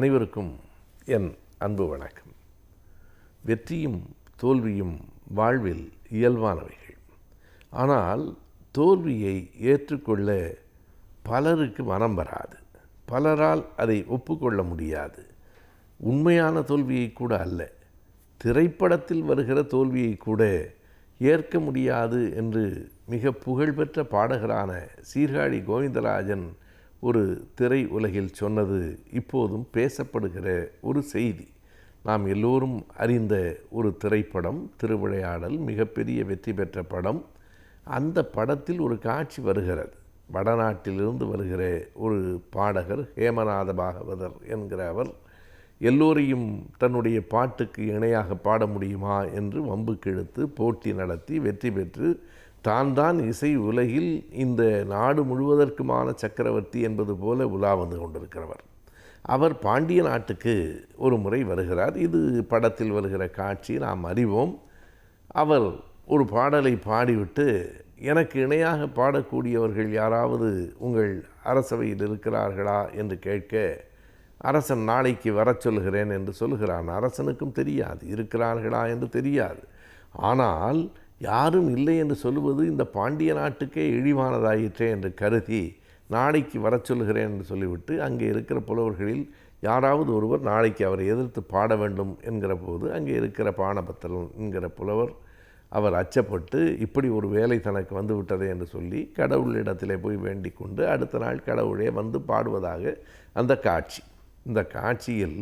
அனைவருக்கும் என் அன்பு வணக்கம். வெற்றியும் தோல்வியும் வாழ்வில் இயல்பானவைகள். ஆனால் தோல்வியை ஏற்றுக்கொள்ள பலருக்கு மனம் வராது. பலரால் அதை ஒப்புக்கொள்ள முடியாது. உண்மையான தோல்வியை கூட அல்ல. திரைப்படத்தில் வருகிற தோல்வியை கூட ஏற்க முடியாது என்று மிக புகழ்பெற்ற பாடகரான சீர்காழி கோவிந்தராஜன் ஒரு திரை உலகில் சொன்னது இப்போதும் பேசப்படுகிற ஒரு செய்தி. நாம் எல்லோரும் அறிந்த ஒரு திரைப்படம் திருவிளையாடல் மிகப்பெரிய வெற்றி பெற்ற படம். அந்த படத்தில் ஒரு காட்சி வருகிறது. வடநாட்டிலிருந்து வருகிற ஒரு பாடகர் ஹேமநாத பாகவதர் என்கிற அவர் எல்லோரையும் தன்னுடைய பாட்டுக்கு இணையாக பாட முடியுமா என்று வம்புக்கு இழுத்து போட்டி நடத்தி வெற்றி பெற்று தான் தான் இசை உலகில் இந்த நாடு முழுவதற்குமான சக்கரவர்த்தி என்பது போல உலா வந்து கொண்டிருக்கிறவர். அவர் பாண்டிய நாட்டுக்கு ஒரு முறை வருகிறார். இது படத்தில் வருகிற காட்சி நாம் அறிவோம். அவர் ஒரு பாடலை பாடிவிட்டு எனக்கு இணையாக பாடக்கூடியவர்கள் யாராவது உங்கள் அரசவையில் இருக்கிறார்களா? என்று கேட்க அரசன் நாளைக்கு வரச் சொல்கிறேன் என்று சொல்கிறான் அரசனுக்கும் தெரியாது. இருக்கிறார்களா? என்று தெரியாது. ஆனால் யாரும் இல்லை என்று சொல்லுவது இந்த பாண்டிய நாட்டுக்கே இழிவானதாயிற்றே என்று கருதி நாளைக்கு வரச் சொல்கிறேன் என்று சொல்லிவிட்டு அங்கே இருக்கிற புலவர்களில் யாராவது ஒருவர் நாளைக்கு அவரை எதிர்த்து பாட வேண்டும் என்கிற போது அங்கே இருக்கிற பானபத்திரன் என்கிற புலவர் அவர் அச்சப்பட்டு இப்படி ஒரு வேலை தனக்கு வந்து விட்டதே என்று சொல்லி கடவுளிடத்திலே போய் வேண்டிக் கொண்டு அடுத்த நாள் கடவுளே வந்து பாடுவதாக அந்த காட்சி. இந்த காட்சியில்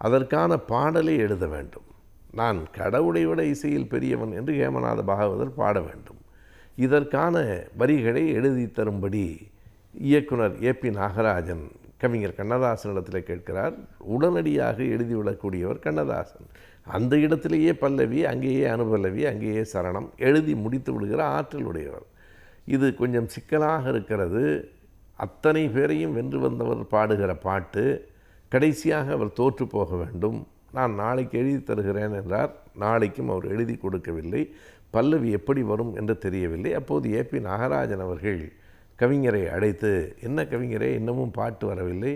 அதற்கான பாடலை எழுத வேண்டும். நான் கடவுளை விட இசையில் பெரியவன் என்று ஹேமநாத பாகவதர் பாட வேண்டும். இதற்கான வரிகளை எழுதி தரும்படி இயக்குனர் ஏ பி நாகராஜன் கவிஞர் கண்ணதாசனிடத்தில் கேட்கிறார். உடனடியாக எழுதிவிடக்கூடியவர் கண்ணதாசன். அந்த இடத்திலேயே பல்லவி அங்கேயே அனுபல்லவி அங்கேயே சரணம் எழுதி முடித்து விடுகிற ஆற்றல் உடையவர். இது கொஞ்சம் சிக்கலாக இருக்கிறது. அத்தனை பேரையும் வென்று வந்தவர் பாடுகிற பாட்டு கடைசியாக அவர் தோற்று போக வேண்டும். நான் நாளைக்கு எழுதி தருகிறேன் என்றார். நாளைக்கும் அவர் எழுதி கொடுக்கவில்லை. பல்லவி எப்படி வரும் என்று தெரியவில்லை. அப்போது ஏ பி நாகராஜன் அவர்கள் கவிஞரை அழைத்து என்ன கவிஞரே இன்னமும் பாட்டு வரவில்லை.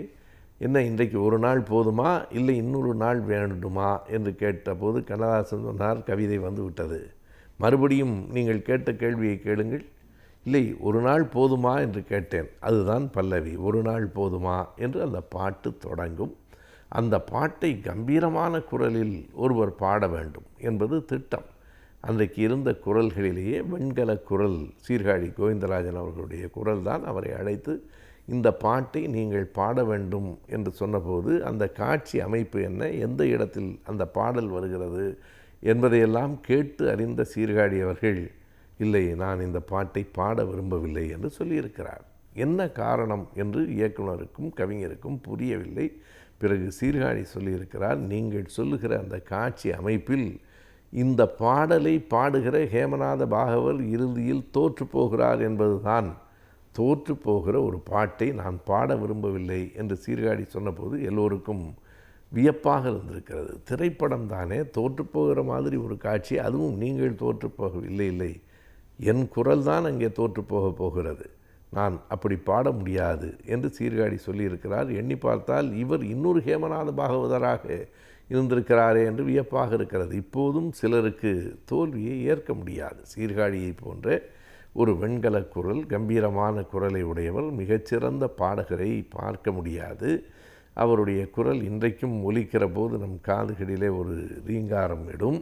என்ன இன்றைக்கு ஒரு நாள் போதுமா? இல்லை இன்னொரு நாள் வேண்டுமா? என்று கேட்டபோது கண்ணதாசன் சொன்னார் கவிதை வந்து விட்டது. மறுபடியும் நீங்கள் கேட்ட கேள்வியை கேளுங்கள். இல்லை ஒரு நாள் போதுமா? என்று கேட்டேன். அதுதான் பல்லவி ஒரு நாள் போதுமா? என்று அந்த பாட்டு தொடங்கும். அந்த பாட்டை கம்பீரமான குரலில் ஒருவர் பாட வேண்டும் என்பது திட்டம். அன்றைக்கு இருந்த குரல்களிலேயே வெண்கல குரல் சீர்காழி கோவிந்தராஜன் அவர்களுடைய குரல் தான் அவரை அழைத்து இந்த பாட்டை நீங்கள் பாட வேண்டும் என்று சொன்னபோது அந்த காட்சி அமைப்பு என்ன எந்த இடத்தில் அந்த பாடல் வருகிறது என்பதையெல்லாம் கேட்டு அறிந்த சீர்காழி அவர்கள் இல்லை நான் இந்த பாட்டை பாட விரும்பவில்லை என்று சொல்லியிருக்கிறார். என்ன காரணம் என்று இயக்குனருக்கும் கவிஞருக்கும் புரியவில்லை. பிறகு சீர்காழி சொல்லியிருக்கிறார் நீங்கள் சொல்லுகிற அந்த காட்சி அமைப்பில் இந்த பாடலை பாடுகிற ஹேமநாத பாகவர் இறுதியில் தோற்று போகிறார் என்பதுதான். தோற்று போகிற ஒரு பாட்டை நான் பாட விரும்பவில்லை என்று சீர்காழி சொன்னபோது எல்லோருக்கும் வியப்பாக இருந்திருக்கிறது. திரைப்படம் தானே தோற்று போகிற மாதிரி ஒரு காட்சி அதுவும் நீங்கள் தோற்று போகவில்லை இல்லை. என் குரல் தான் அங்கே தோற்று போக போகிறது. நான் அப்படி பாட முடியாது என்று சீர்காழி சொல்லியிருக்கிறார். எண்ணி பார்த்தால் இவர் இன்னொரு ஹேமநாத பாகவதராக இருந்திருக்கிறாரே என்று வியப்பாக இருக்கிறது. இப்போதும் சிலருக்கு தோல்வியை ஏற்க முடியாது. சீர்காழியை போன்ற ஒரு வெண்கல குரல் கம்பீரமான குரலை உடையவர் மிகச்சிறந்த பாடகரை பார்க்க முடியாது. அவருடைய குரல் இன்றைக்கும் ஒலிக்கிற போது நம் காதுகளிலே ஒரு ரீங்காரம் விடும்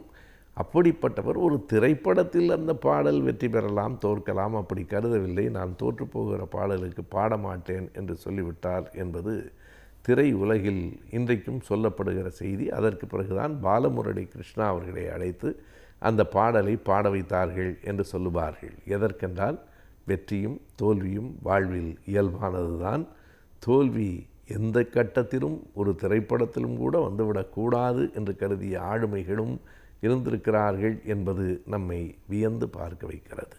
அப்படிப்பட்டவர் ஒரு திரைப்படத்தில் அந்த பாடல் வெற்றி பெறலாம் தோற்கலாம் அப்படி கருதவில்லை. நான் தோற்று போகிற பாடலுக்கு பாட மாட்டேன் என்று சொல்லிவிட்டார் என்பது திரை உலகில் இன்றைக்கும் சொல்லப்படுகிற செய்தி. அதற்கு பிறகுதான் பாலமுரளி கிருஷ்ணா அவர்களை அழைத்து அந்த பாடலை பாட வைத்தார்கள் என்று சொல்லுவார்கள். எதற்கென்றால் வெற்றியும் தோல்வியும் வாழ்வில் இயல்பானதுதான். தோல்வி எந்த கட்டத்திலும் ஒரு திரைப்படத்திலும் கூட வந்துவிடக்கூடாது என்று கருதிய ஆளுமைகளும் இருந்திருக்கிறார்கள் என்பது நம்மை வியந்து பார்க்க வைக்கிறது.